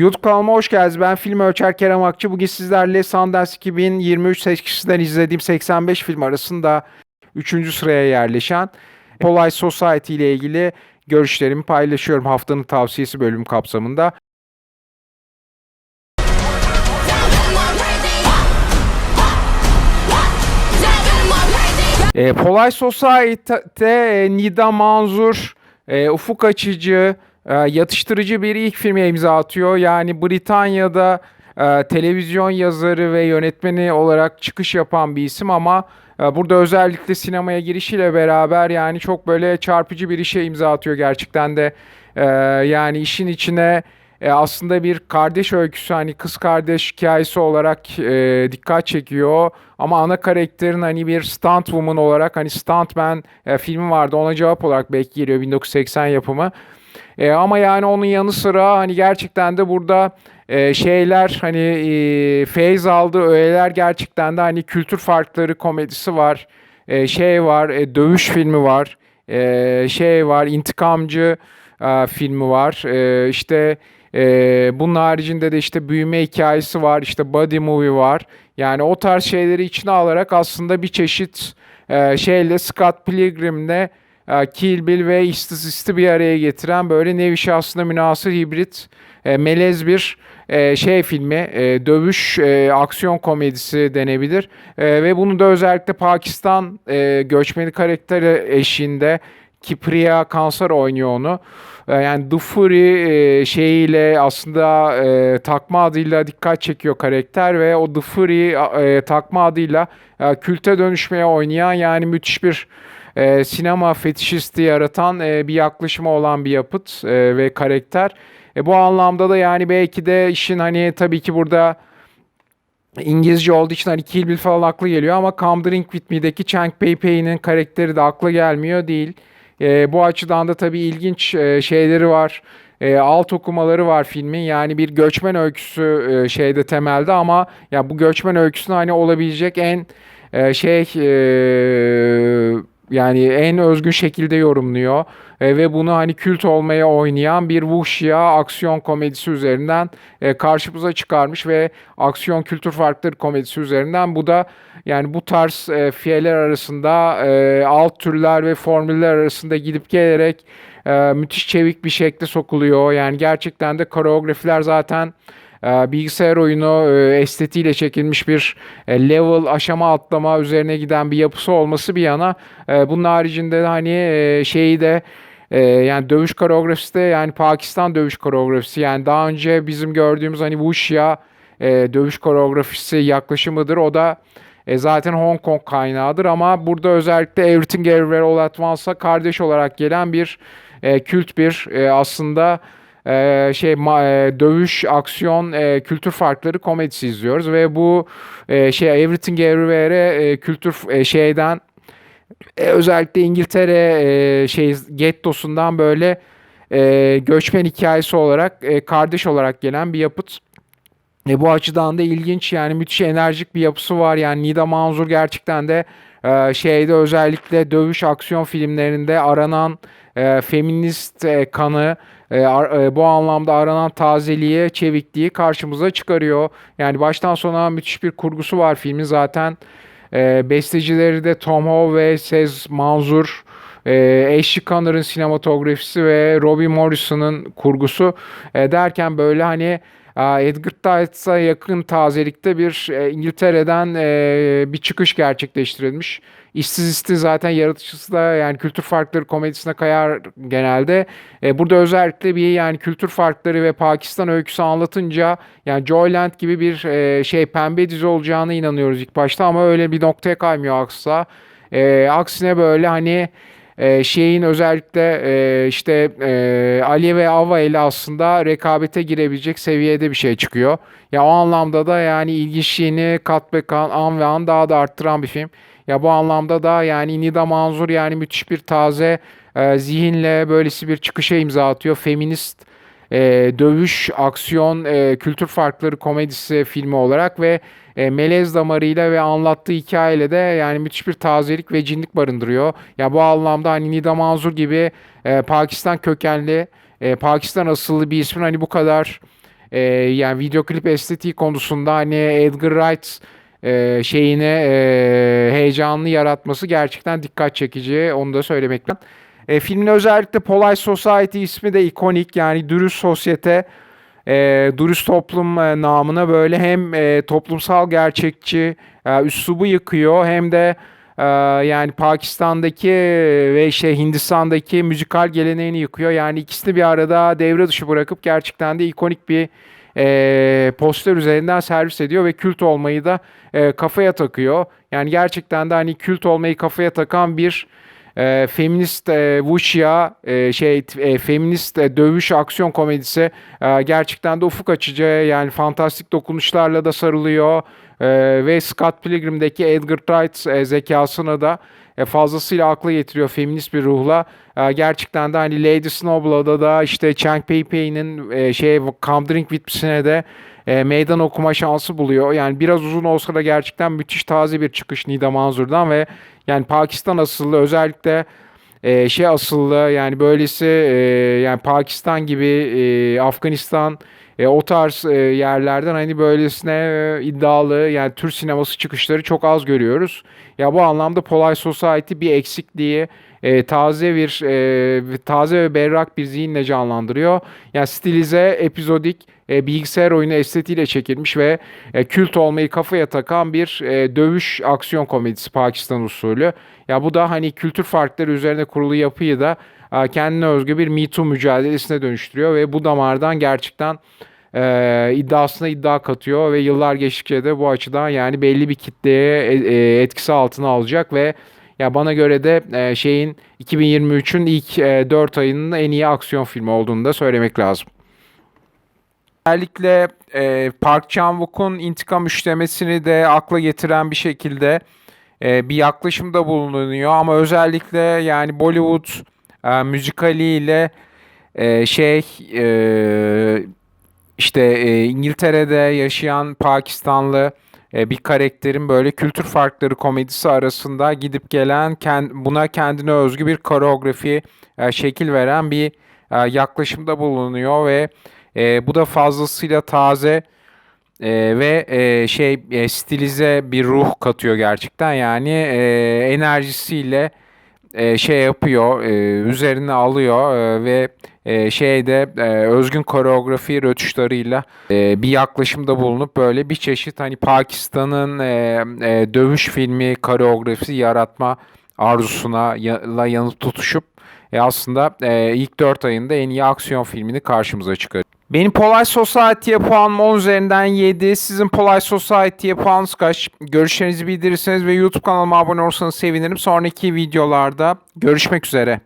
YouTube kanalıma hoş geldiniz. Ben film ölçer Kerem Akçı. Bugün sizlerle Sundance 2023 seçkisinden izlediğim 85 film arasında 3. sıraya yerleşen Polite Society ile ilgili görüşlerimi paylaşıyorum haftanın tavsiyesi bölüm kapsamında. E, Polite Society'de e, Nida Manzur, e, ufuk açıcı, yatıştırıcı bir ilk filme imza atıyor. Yani Britanya'da e, televizyon yazarı ve yönetmeni olarak çıkış yapan bir isim ama e, burada özellikle sinemaya girişiyle beraber yani çok böyle çarpıcı bir işe imza atıyor gerçekten de. E, yani işin içine aslında bir kardeş öyküsü hani kız kardeş hikayesi olarak dikkat çekiyor. Ama ana karakterin hani bir stunt woman olarak hani Stuntman filmi vardı ona cevap olarak belki geliyor 1980 yapımı. E, ama yani onun yanı sıra hani gerçekten de burada e, şeyler hani e, feyz aldığı öğeler gerçekten de hani kültür farkları komedisi var. E, şey var, e, dövüş filmi var. E, şey var, intikamcı e, filmi var. E, işte e, bunun haricinde de işte büyüme hikayesi var. işte body movie var. Yani o tarz şeyleri içine alarak aslında bir çeşit e, şeyle Scott Pilgrim'le Kill Bill ve İstisis'i bir araya getiren böyle nevi şahsına münasır hibrit e, melez bir e, şey filmi, e, dövüş aksiyon komedisi denebilir. Ve bunu da özellikle Pakistan göçmeni karakteri eşliğinde Kipriya Kansar oynuyor onu. Yani The Fury şeyiyle aslında takma adıyla dikkat çekiyor karakter ve o The Fury takma adıyla e, külte dönüşmeye oynayan yani müthiş bir e, sinema fetişisti yaratan e, bir yaklaşımı olan bir yapıt e, ve karakter. E, bu anlamda da yani belki de işin hani tabii ki burada İngilizce olduğu için hani Kill Bill falan aklı geliyor ama Come Drink With Me'deki Chang Pei Pei'nin karakteri de akla gelmiyor değil. E, bu açıdan da tabii ilginç e, şeyleri var. E, alt okumaları var filmin. Yani bir göçmen öyküsü e, şeyde temelde ama ya bu göçmen öyküsünü hani olabilecek en e, şey e, yani en özgün şekilde yorumluyor E, ve bunu hani kült olmaya oynayan bir wuxia aksiyon komedisi üzerinden e, karşımıza çıkarmış ve aksiyon kültür farkları komedisi üzerinden bu da yani bu tarz e, fiyeler arasında e, alt türler ve formüller arasında gidip gelerek e, müthiş çevik bir şekilde sokuluyor. Yani gerçekten de koreografiler zaten bilgisayar oyunu e, estetiğiyle çekilmiş bir e, level aşama atlama üzerine giden bir yapısı olması bir yana e, bunun haricinde de hani şeyi de yani dövüş koreografisi de yani Pakistan dövüş koreografisi yani daha önce bizim gördüğümüz hani Wuxia e, dövüş koreografisi yaklaşımıdır. O da e, zaten Hong Kong kaynağıdır ama burada özellikle Everything Everywhere All At Once'a kardeş olarak gelen bir e, kült bir e, aslında e, şey ma- e, dövüş, aksiyon, e, kültür farkları komedisi izliyoruz ve bu e, şey Everything Everywhere'e e, kültür e, şeyden e, özellikle İngiltere e, şey gettosundan böyle e, göçmen hikayesi olarak e, kardeş olarak gelen bir yapıt. E, bu açıdan da ilginç yani müthiş enerjik bir yapısı var. Yani Nida Manzur gerçekten de e, şeyde özellikle dövüş aksiyon filmlerinde aranan e, feminist e, kanı e, ar- e, bu anlamda aranan tazeliği, çevikliği karşımıza çıkarıyor. Yani baştan sona müthiş bir kurgusu var filmin zaten. E, bestecileri de Tom Howe ve Sez Manzur. E, Ashley Connor'ın sinematografisi ve Robbie Morrison'ın kurgusu e, derken böyle hani Edgar Wright'a yakın tazelikte bir e, İngiltere'den e, bir çıkış gerçekleştirilmiş. İşsiz isti zaten yaratıcısı da yani kültür farkları komedisine kayar genelde. E, burada özellikle bir yani kültür farkları ve Pakistan öyküsü anlatınca yani Joyland gibi bir şey pembe dizi olacağına inanıyoruz ilk başta ama öyle bir noktaya kaymıyor asla. E, aksine böyle hani e, şeyin özellikle e, işte e, Ali ve Ava ile aslında rekabete girebilecek seviyede bir şey çıkıyor. Ya o anlamda da yani ilginçliğini kat be kan, an ve an daha da arttıran bir film. Ya bu anlamda da yani Nida Manzur yani müthiş bir taze e, zihinle böylesi bir çıkışa imza atıyor. Feminist e, dövüş, aksiyon, e, kültür farkları komedisi filmi olarak ve e, melez damarıyla ve anlattığı hikayeyle de yani müthiş bir tazelik ve cinlik barındırıyor. Ya bu anlamda hani Nida Manzur gibi e, Pakistan kökenli, e, Pakistan asıllı bir ismin hani bu kadar e, yani video klip estetiği konusunda hani Edgar Wright e, şeyini e, heyecanlı yaratması gerçekten dikkat çekici. Onu da söylemek lazım. E, filmin özellikle Polite Society ismi de ikonik yani dürüst sosyete, e, dürüst toplum e, namına böyle hem e, toplumsal gerçekçi e, üslubu yıkıyor hem de e, yani Pakistan'daki ve işte Hindistan'daki müzikal geleneğini yıkıyor. Yani ikisini bir arada devre dışı bırakıp gerçekten de ikonik bir e, poster üzerinden servis ediyor ve kült olmayı da e, kafaya takıyor. Yani gerçekten de hani kült olmayı kafaya takan bir e, feminist e, wuxia e, şey e, feminist e, dövüş aksiyon komedisi e, gerçekten de ufuk açıcı yani fantastik dokunuşlarla da sarılıyor E, ve Scott Pilgrim'deki Edgar Wright e, zekasını da e, fazlasıyla akla getiriyor feminist bir ruhla. E, gerçekten de hani Lady Snowblood'a da işte Chang Pei Pei'nin e, şey Come Drink With de e, meydan okuma şansı buluyor. Yani biraz uzun olsa da gerçekten müthiş taze bir çıkış Nida Manzur'dan ve yani Pakistan asıllı özellikle e, şey asıllı yani böylesi e, yani Pakistan gibi e, Afganistan e, o tarz e, yerlerden hani böylesine e, iddialı yani Türk sineması çıkışları çok az görüyoruz. Ya bu anlamda Polite Society bir eksikliği e, taze bir e, taze ve berrak bir zihinle canlandırıyor. Yani stilize, epizodik, e, bilgisayar oyunu estetiğiyle çekilmiş ve e, kült olmayı kafaya takan bir e, dövüş aksiyon komedisi Pakistan usulü. Ya bu da hani kültür farkları üzerine kurulu yapıyı da e, kendine özgü bir Me Too mücadelesine dönüştürüyor ve bu damardan gerçekten e, iddiasına iddia katıyor ve yıllar geçtikçe de bu açıdan yani belli bir kitleye e, e, etkisi altına alacak ve ya bana göre de e, şeyin 2023'ün ilk e, 4 ayının en iyi aksiyon filmi olduğunu da söylemek lazım. Özellikle e, Park Chan-wook'un intikam üçlemesini de akla getiren bir şekilde e, bir yaklaşımda bulunuyor ama özellikle yani Bollywood e, müzikaliyle e, şey e, işte e, İngiltere'de yaşayan Pakistanlı e, bir karakterin böyle kültür farkları komedisi arasında gidip gelen kend, buna kendine özgü bir koreografi e, şekil veren bir e, yaklaşımda bulunuyor ve e, bu da fazlasıyla taze e, ve e, şey e, stilize bir ruh katıyor gerçekten. Yani e, enerjisiyle e, şey yapıyor, e, üzerine alıyor e, ve e, şeyde e, özgün koreografi rötuşlarıyla e, bir yaklaşımda bulunup böyle bir çeşit hani Pakistan'ın e, e, dövüş filmi koreografisi yaratma arzusuna ya, la yanıt tutuşup e, aslında e, ilk 4 ayında en iyi aksiyon filmini karşımıza çıkarıyor. Benim Polite Society'ye puanım 10 üzerinden 7. Sizin Polite Society'ye puanınız kaç? Görüşlerinizi bildirirseniz ve YouTube kanalıma abone olursanız sevinirim. Sonraki videolarda görüşmek üzere.